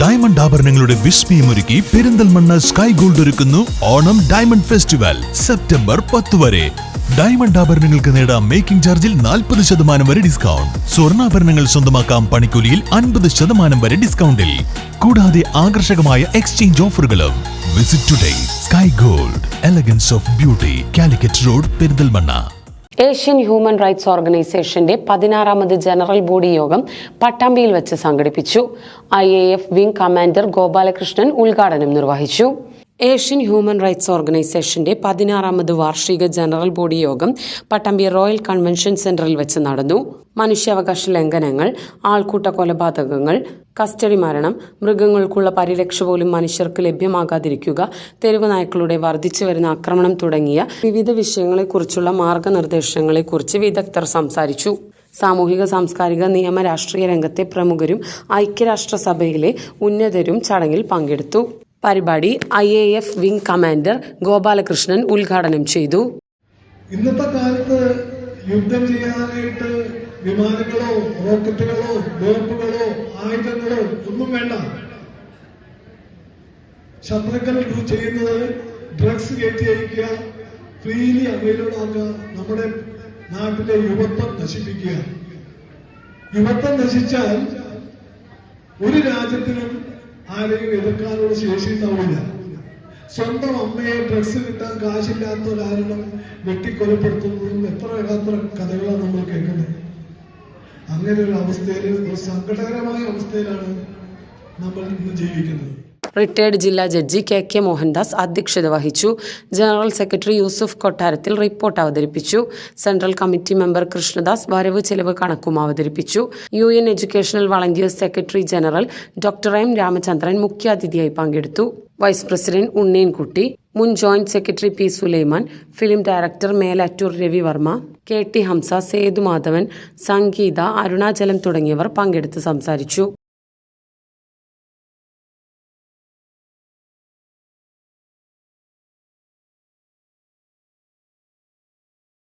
Diamond ആഭരണങ്ങളുടെ വിസ്മയമൊരുക്കി Perinthalmanna sky gold ഒരുക്കുന്നു ഓണം ഡയമണ്ട് ഫെസ്റ്റിവൽ സെപ്റ്റംബർ പത്ത് വരെ. ഡയമണ്ട് ആഭരണങ്ങൾക്ക് നേടാം മേക്കിംഗ് ചാർജിൽ നാൽപ്പത് ശതമാനം വരെ ഡിസ്കൗണ്ട്. സ്വർണാഭരണങ്ങൾ സ്വന്തമാക്കാം പണിക്കൂലിയിൽ അൻപത് ശതമാനം വരെ ഡിസ്കൗണ്ടിൽ. കൂടാതെ ആകർഷകമായ എക്സ്ചേഞ്ച് ഓഫറുകളും. Visit today sky gold elegance of beauty Calicut road Perinthalmanna. Asian human rights ഓർഗനൈസേഷന്റെ പതിനാറാമത് ജനറൽ ബോഡി യോഗം പട്ടാമ്പിയിൽ വെച്ച് സംഘടിപ്പിച്ചു. I A F wing commander Gopalakrishnan ഉദ്ഘാടനം നിർവഹിച്ചു. ഏഷ്യൻ ഹ്യൂമൻ റൈറ്റ്സ് ഓർഗനൈസേഷന്റെ പതിനാറാമത് വാർഷിക ജനറൽ ബോഡി യോഗം പട്ടമ്പി റോയൽ കൺവെൻഷൻ സെന്ററിൽ വെച്ച് നടന്നു. മനുഷ്യാവകാശ ലംഘനങ്ങൾ ആൾക്കൂട്ട കൊലപാതകങ്ങൾ കസ്റ്റഡി മരണം മൃഗങ്ങൾക്കുള്ള പരിരക്ഷ പോലും മനുഷ്യർക്ക് ലഭ്യമാകാതിരിക്കുക തെരുവ് നായ്ക്കളുടെ വർദ്ധിച്ചു വരുന്ന ആക്രമണം തുടങ്ങിയ വിവിധ വിഷയങ്ങളെക്കുറിച്ചുള്ള മാർഗനിർദ്ദേശങ്ങളെക്കുറിച്ച് വിദഗ്ധർ സംസാരിച്ചു. സാമൂഹിക സാംസ്കാരിക നിയമ രാഷ്ട്രീയ രംഗത്തെ പ്രമുഖരും ഐക്യരാഷ്ട്രസഭയിലെ ഉന്നതരും ചടങ്ങിൽ പങ്കെടുത്തു. പരിപാടി I A F wing commander Gopalakrishnan ഉദ്ഘാടനം ചെയ്തു. ഇന്നത്തെ കാലത്ത് യുദ്ധം ചെയ്യാനായിട്ട് വിമാനങ്ങളോ റോക്കറ്റുകളോ ബോംബുകളോ ആയുധങ്ങളോ ഒന്നും വേണ്ട. ശത്രുക്കൾ ചെയ്യുന്നത് ഡ്രഗ്സ് കയറ്റി അയക്കുക ഫ്രീലി അവൈലബിൾ ആക്കുക നമ്മുടെ നാട്ടിലെ യുവത്വം നശിപ്പിക്കുക. യുവത്വം നശിച്ചാൽ ഒരു രാജ്യത്തിനും ആരെയും എതിർക്കാനുള്ള ശേഷി ഉണ്ടാവില്ല സ്വന്തം അമ്മയെ ഡ്രഗ്സ് കിട്ടാൻ കാശില്ലാത്ത കാരണം വെട്ടിക്കൊലപ്പെടുത്തുന്നതും എത്ര എത്ര കഥകളാണ് നമ്മൾ കേൾക്കുന്നത്. അങ്ങനെ ഒരു അവസ്ഥയിൽ ഒരു സങ്കടകരമായ അവസ്ഥയിലാണ് നമ്മൾ ഇന്ന് ജീവിക്കുന്നത്. റിട്ടയർഡ് ജില്ലാ ജഡ്ജി കെ കെ മോഹൻദാസ് അധ്യക്ഷത വഹിച്ചു. ജനറൽ സെക്രട്ടറി യൂസുഫ് കൊട്ടാരത്തിൽ റിപ്പോർട്ട് അവതരിപ്പിച്ചു. സെൻട്രൽ കമ്മിറ്റി മെമ്പർ കൃഷ്ണദാസ് വരവ് ചെലവ് കണക്കും അവതരിപ്പിച്ചു. U N educational volunteers secretary general doctor M Ramachandran മുഖ്യാതിഥിയായി പങ്കെടുത്തു. വൈസ് പ്രസിഡന്റ് ഉണ്ണീൻകുട്ടി മുൻ joint secretary P Sulaiman film director Melattur Ravivarma K T Hamsa Sethumadhavan Sangeetha Arunachalam തുടങ്ങിയവർ പങ്കെടുത്ത് സംസാരിച്ചു.